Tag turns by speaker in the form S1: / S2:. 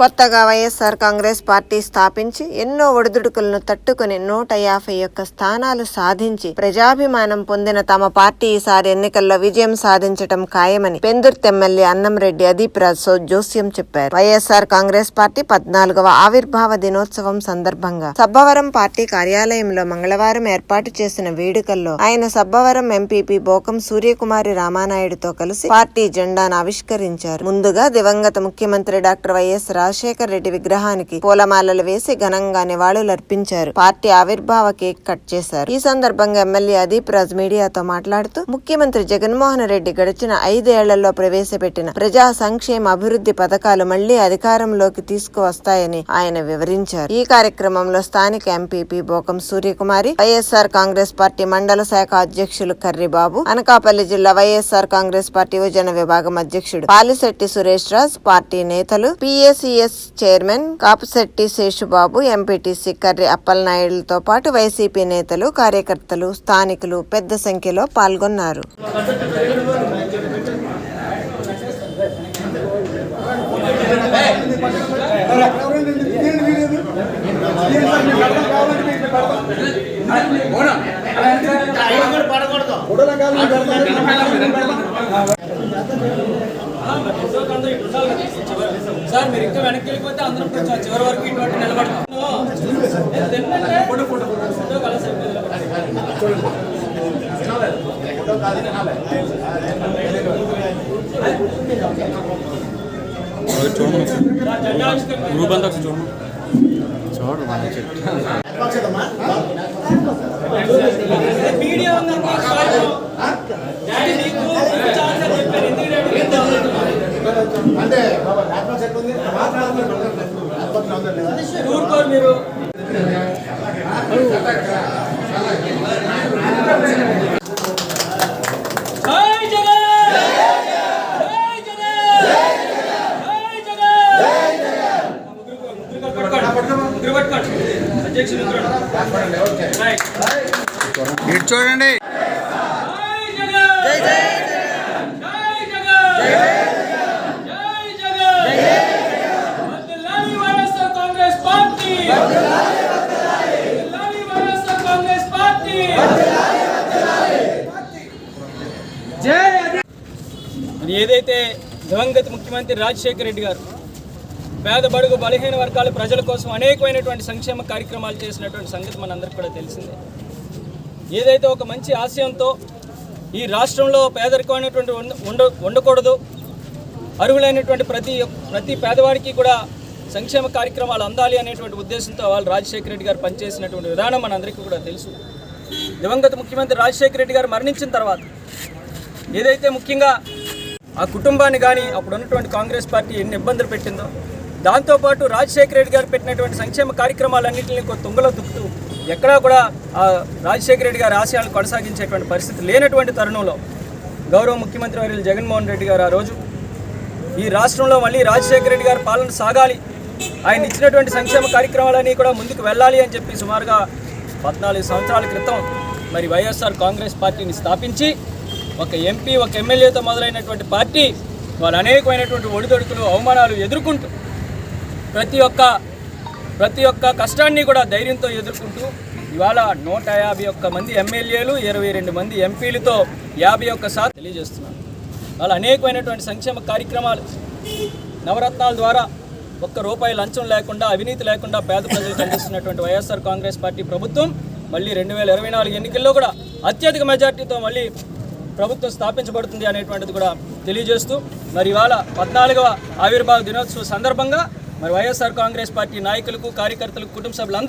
S1: కొత్తగా వైఎస్ఆర్ కాంగ్రెస్ పార్టీ స్థాపించి ఎన్నో ఒడిదుడుకులను తట్టుకుని నూట యాభై ఒక్క స్థానాలు సాధించి ప్రజాభిమానం పొందిన తమ పార్టీ ఈసారి ఎన్నికల్లో విజయం సాధించటం ఖాయమని పెందుర్తి ఎమ్మెల్యే అన్నంరెడ్డి అదీప్ రాజ్ సో జోస్యం చెప్పారు. వైఎస్ఆర్ కాంగ్రెస్ పార్టీ పద్నాలుగవ ఆవిర్భావ దినోత్సవం సందర్భంగా సబ్బవరం పార్టీ కార్యాలయంలో మంగళవారం ఏర్పాటు చేసిన వేడుకల్లో ఆయన సబ్బవరం ఎంపీపీ బోకం సూర్యకుమారి రామానాయుడుతో కలిసి పార్టీ జెండాను ఆవిష్కరించారు. ముందుగా దివంగత ముఖ్యమంత్రి డాక్టర్ వైఎస్ రాజశేఖర రెడ్డి విగ్రహానికి పూలమాలలు వేసి ఘనంగా నివాళులర్పించారు. పార్టీ ఆవిర్భావ కేక్ కట్ చేశారు. ఈ సందర్భంగా ఎమ్మెల్యే అదీప్ రాజ్ మీడియాతో మాట్లాడుతూ ముఖ్యమంత్రి జగన్మోహన్ రెడ్డి గడిచిన ఐదేళ్ళలో ప్రవేశపెట్టిన ప్రజా సంక్షేమ అభివృద్ధి పథకాలు మళ్ళీ అధికారంలోకి తీసుకువస్తాయని ఆయన వివరించారు. ఈ కార్యక్రమంలో స్థానిక MPP Bokam Suryakumari YSR Congress party మండల శాఖ అధ్యక్షులు కర్రిబాబు అనకాపల్లి జిల్లా వైఎస్ఆర్ కాంగ్రెస్ పార్టీ యువజన విభాగం అధ్యక్షుడు పాలిశెట్టి సురేష్ రాజ్ పార్టీ నేతలు ఎస్ చైర్మన్ కాపుశెట్టి శేషుబాబు ఎంపీటీసీ కర్రి అప్పలనాయుడులతో పాటు వైసీపీ నేతలు కార్యకర్తలు స్థానికులు పెద్ద సంఖ్యలో పాల్గొన్నారు.
S2: సార్ మీరు ఇంకా వెనక్కి వెళ్ళిపోతే అందరం కొంచెం చివరి వరకు ఇటువంటి నిలబడతాం. నేను తిన్నంటే ఫోటో కలర్ సార్ మీరు జెండా ఆవిష్కరణ
S3: గ్రూప్ అంతా ఒకసారి చూడండి
S2: మీడియా
S3: ఇటు చూడండి.
S2: జై జై జగన్ జై జగన్ జై జగన్ వందలాది వైఎస్ఆర్ కాంగ్రెస్ పార్టీ వందలాది వైఎస్ఆర్ కాంగ్రెస్ పార్టీ మరి ఏదైతే దివంగత ముఖ్యమంత్రి రాజశేఖర రెడ్డి గారు పేద బడుగు బలహీన వర్గాల ప్రజల కోసం అనేకమైనటువంటి సంక్షేమ కార్యక్రమాలు చేసినటువంటి సంగతి మనందరికీ కూడా తెలిసిందే. ఏదైతే ఒక మంచి ఆశయంతో ఈ రాష్ట్రంలో పేదరికమైనటువంటి ఉండ ఉండ- ఉండకూడదు అర్హులైనటువంటి ప్రతి ప్రతి పేదవాడికి కూడా సంక్షేమ కార్యక్రమాలు అందాలి అనేటువంటి ఉద్దేశంతో వాళ్ళు రాజశేఖర రెడ్డి గారు పనిచేసినటువంటి విధానం మనందరికీ కూడా తెలుసు. దివంగత ముఖ్యమంత్రి రాజశేఖర రెడ్డి గారు మరణించిన తర్వాత ఏదైతే ముఖ్యంగా ఆ కుటుంబాన్ని కానీ అప్పుడు ఉన్నటువంటి కాంగ్రెస్ పార్టీ ఎన్ని ఇబ్బందులు పెట్టిందో దాంతోపాటు రాజశేఖర రెడ్డి గారు పెట్టినటువంటి సంక్షేమ కార్యక్రమాలన్నింటినీ తుంగలో దుక్కుతూ ఎక్కడా కూడా ఆ రాజశేఖర రెడ్డి గారి ఆశయాలను కొనసాగించేటువంటి పరిస్థితి లేనటువంటి తరుణంలో గౌరవ ముఖ్యమంత్రి వర్యులు జగన్మోహన్ రెడ్డి గారు ఆ రోజు ఈ రాష్ట్రంలో మళ్ళీ రాజశేఖర రెడ్డి గారి పాలన సాగాలి ఆయన ఇచ్చినటువంటి సంక్షేమ కార్యక్రమాలన్నీ కూడా ముందుకు వెళ్ళాలి అని చెప్పి సుమారుగా పద్నాలుగు సంవత్సరాల క్రితం మరి వైఎస్ఆర్ కాంగ్రెస్ పార్టీని స్థాపించి ఒక ఎంపీ ఒక ఎమ్మెల్యేతో మొదలైనటువంటి పార్టీ వాళ్ళు అనేకమైనటువంటి ఒడిదొడుకులు అవమానాలు ఎదుర్కొంటూ ప్రతి ఒక్క ప్రతి ఒక్క కష్టాన్ని కూడా ధైర్యంతో ఎదుర్కొంటూ ఇవాళ నూట యాభై ఒక్క మంది ఎమ్మెల్యేలు ఇరవై రెండు మంది ఎంపీలతో యాభై ఒక్క సార్ తెలియజేస్తున్నాను. వాళ్ళ అనేకమైనటువంటి సంక్షేమ కార్యక్రమాలు నవరత్నాల ద్వారా ఒక్క రూపాయి లంచం లేకుండా అవినీతి లేకుండా పేద ప్రజలకు అందిస్తున్నటువంటి వైఎస్ఆర్ కాంగ్రెస్ పార్టీ ప్రభుత్వం మళ్ళీ రెండు వేల ఇరవై నాలుగు ఎన్నికల్లో కూడా అత్యధిక మెజార్టీతో మళ్ళీ ప్రభుత్వం స్థాపించబడుతుంది అనేటువంటిది కూడా తెలియజేస్తూ మరి ఇవాళ పద్నాలుగవ ఆవిర్భావ దినోత్సవ సందర్భంగా మరి వైఎస్ఆర్ కాంగ్రెస్ పార్టీ నాయకులకు కార్యకర్తలకు కుటుంబ సభ్యులందరూ